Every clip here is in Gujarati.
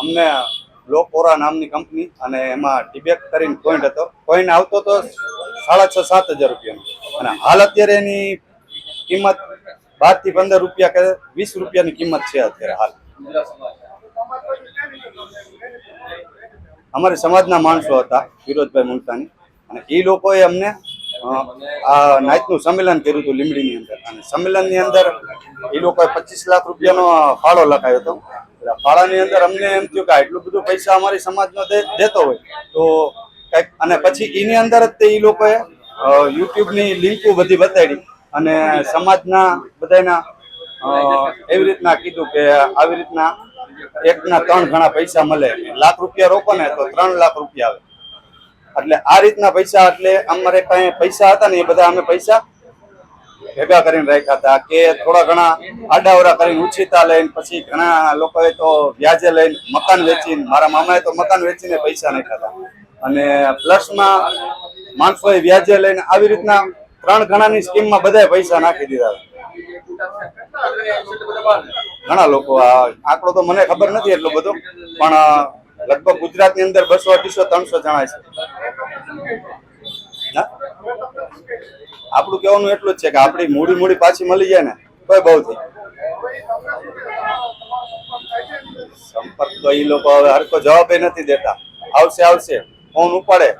અમને લોકોરા નામની કંપની અને એમાં ટીબેક કરીને કોઈન્ટ હતો. કોઈન આવતો તો સાડા છ, સાત હજાર રૂપિયાનો. અને હાલ અત્યારે એની કિંમત બારથી પંદર રૂપિયા કે વીસ રૂપિયાની કિંમત છે અત્યારે હાલ. અમારી સમાજના માણસો હતા, વિરોધભાઈ મુલતાની અને એ લોકોએ અમને આ નાઇટનું સંમેલન કર્યું હતું લીમડીની અંદર. અને સંમેલનની અંદર એ લોકોએ પચીસ લાખ રૂપિયાનો ફાળો લખાયો હતો. ફાળાની અંદર અમને એમ થયું કે આટલું બધું પૈસા અમારી સમાજનો દેતો હોય, તો કંઈક અને પછી એની અંદર જ તે એ લોકોએ યુટ્યુબની લિંકો બધી બતાડી અને સમાજના બધાના એવી રીતના કીધું કે આવી રીતના એકના ત્રણ ઘણા પૈસા મળે. લાખ રૂપિયા રોકો ને તો ત્રણ લાખ રૂપિયા આવે. એટલે આ રીતના પૈસા, એટલે અમારે કઈ પૈસા હતા ને એ બધા અમે પૈસા ભેગા કરીને રાખ્યા હતા કે થોડા ઘણા આડાવરા કરીને ઉછીતા લઈને પછી ઘણા લોકોએ તો વ્યાજે લઈને મકાન વેચીને, મારા મામાએ તો મકાન વેચીને પૈસા નાખ્યા હતા. અને પ્લસમાં માણસોએ વ્યાજે લઈને આવી રીતના ત્રણ ગણાની સ્કીમમાં બધાએ પૈસા નાખી દીધા. ઘણા લોકો આ આંકડો તો મને ખબર નથી એટલો બધો, પણ લગભગ ગુજરાતની અંદર બસો અઢીસો, ત્રણસો જણા છે? આપણું કહેવાનું એટલું જ છે કે આપણી મૂડી મૂડી પાછી મળી જાય ને, તોય બહુ થઈ સંપર્ક તો એ લોકો હવે હરકો જવાબ નથી દેતા. આવશે આવશે. ફોન ઉપાડે.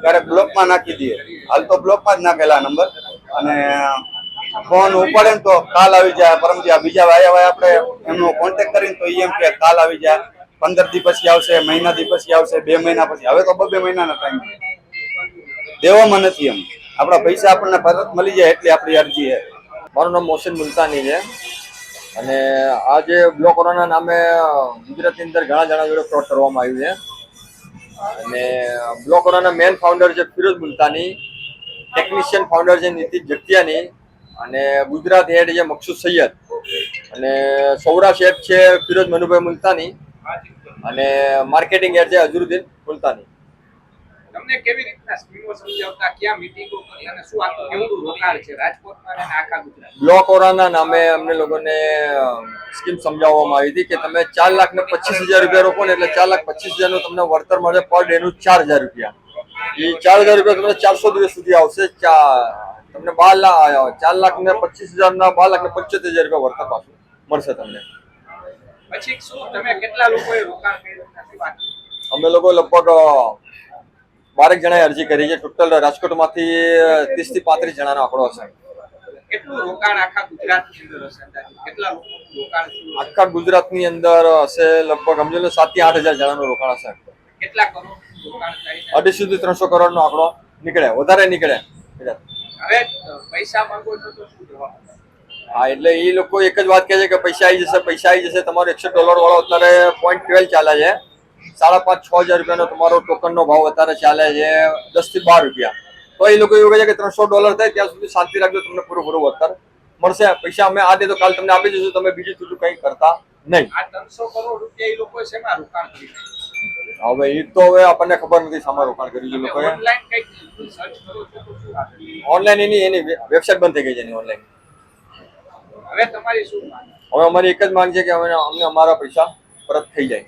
ક્યારેક બ્લોકમાં નાખી દઈએ. હાલ તો બ્લોકમાં જ નાખેલા નંબર. અને ફોન ઉપાડે ને તો કાલ આવી જાય. પરમજી બીજા વાયા વાય આપણે એમનો કોન્ટેક કરીને તો એ એમ કે કાલ આવી જાય. પંદર દી પછી આવશે, મહિના દી પછી આવશે, બે મહિના પછી. હવે તો બબે મહિનાના ટાઈમ દેવામાં નથી એમ. આપણા પૈસા આપણને પરત મળી જાય એટલી આપણી અરજી છે. મારું નામ મોહસિન મુલતાની છે. અને આ જે નામે ગુજરાતની અંદર ઘણા જણા જોડે ફ્રોડ કરવામાં આવ્યું છે. અને બ્લોક કોરોના મેન ફાઉન્ડર છે ફિરોઝ મુલતાની ટેકનિશિયન ફાઉન્ડર છે નીતિશ જગ્યાની અને ગુજરાત હેડ છે મકસૂદ સૈયદ. અને સૌરાષ્ટ્ર હેડ છે ફિરોજ મનુભાઈ મુલતાની, અને માર્કેટિંગ હેડ છે અઝરુદ્દીન મુલતાની. તમને કેવી રીતના સ્કીમો સમજાવતા ક્યાં મીટિંગો કરી અને શું આખું કેવડું રોકાણ છે? રાજકોટમાં અને આખા ગુજરાત બ્લોક ઓરાના નામે અમને લોકોને સ્કીમ સમજાવવામાં આવી હતી કે તમે ચાર લાખ ને પચીસ હજાર રૂપિયા રોકો ને એટલે ચાર લાખ પચીસ હજારનું તમને વળતર મળે પર ડે નું ચાર હજાર રૂપિયા. એ ચાર હજાર રૂપિયા તમને ચારસો દિવસ સુધી આવશે. તમને બાર લાખ ચાર લાખ ને પચીસ હજાર ના બાર લાખ ને પંચોતેર હજાર રૂપિયા વળતર પાછું મળશે તમને. પછી શું તમે કેટલા લોકોએ રોકાણ કર્યું? અમે લોકો લગભગ બારેક જણાએ અરજી કરી છે. ટોટલ રાજકોટમાંથી ત્રીસથી પાંત્રીસ જણાનો આંકડો હશે. આખા ગુજરાતની અંદર હશે લગભગ સમજો ને સાતથી આઠ હજાર જણાનું રોકાણ હશે. અઢીસો થી ત્રણસો કરોડ નો આંકડો નીકળે વધારે નીકળે. હા એટલે એ લોકો એક જ વાત કહે છે કે પૈસા આવી જશે પૈસા આવી જશે. તમારો એકસો ડોલર વાળો અત્યારે પોઈન્ટ ટ્વેલ્વ ચાલે છે. સાડા પાંચ છ હજાર રૂપિયાનો તમારો ટોકનનો ભાવ અત્યારે ચાલે છે દસથી બાર રૂપિયા. તો એ લોકો એવું કહે છે કે ત્રણસો ડોલર થાય ત્યાં સુધી શાંતિ રાખજો તમને પૂરું પૂરું વળતર મળશે પૈસા અમે આ દે તો કાલ તમને આપી દઈશું તમે બીજું બીજું કંઈ કરતા નહીં. આ ત્રણસો કરોડ રૂપિયા એ લોકો શેમાં રોકાણ કરી હવે એ તો હવે આપણને ખબર નથી સામા રોકાણ કર્યું છે લોકોએ. ઓનલાઈન એની એની વેબસાઇટ બંધ થઈ ગઈ છે એની ઓનલાઈન હવે તમારી શું હવે અમારી એક જ માંગ છે કે અમે અમને અમારા પૈસા પરત થઈ જાય.